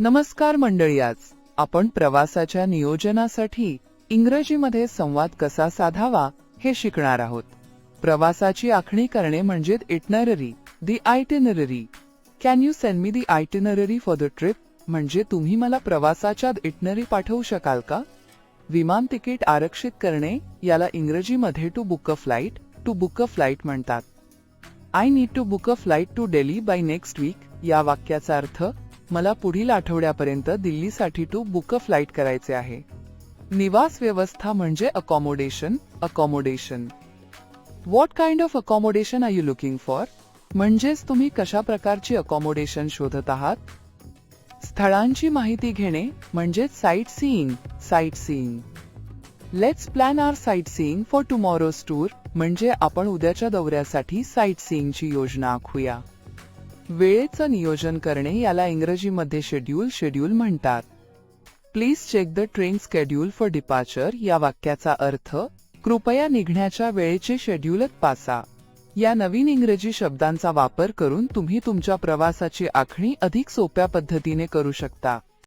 नमस्कार मंडळी आज आपण प्रवासाच्या नियोजनासाठी इंग्रजीमध्ये संवाद कसा साधावा हे शिकणार आहोत. प्रवासाची आखणी करणे म्हणजे itinerary the itinerary can you send me the itinerary for the trip म्हणजे तुम्ही मला प्रवासाच्या इटनरी पाठवू शकाल का? विमान तिकीट आरक्षित करणे याला इंग्रजीमध्ये to book a flight to book a flight म्हणतात. I need to book a flight to Delhi by next week या वाक्याचा अर्थ मला पुढील आठवड्यापर्यंत दिल्लीसाठी टू बुक अ फ्लाईट करायचे आहे. निवास व्यवस्था म्हणजे accommodation accommodation what kind of accommodation are you looking for म्हणजेच तुम्ही कशा प्रकारची अकॉमोडेशन शोधत आहात? स्थळांची माहिती घेणे म्हणजे sightseeing sightseeing let's plan our sightseeing for tomorrow's tour म्हणजे आपण उद्याच्या दौऱ्यासाठी साईट सीईंगची योजना आखूया. वेळेचं नियोजन करणे याला इंग्रजीमध्ये शेड्यूल शेड्यूल म्हणतात. Please check the train schedule for departure या वाक्याचा अर्थ कृपया निघण्याच्या वेळेचे शेड्यूलच पासा. या नवीन इंग्रजी शब्दांचा वापर करून तुम्ही तुमच्या प्रवासाची आखणी अधिक सोप्या पद्धतीने करू शकता.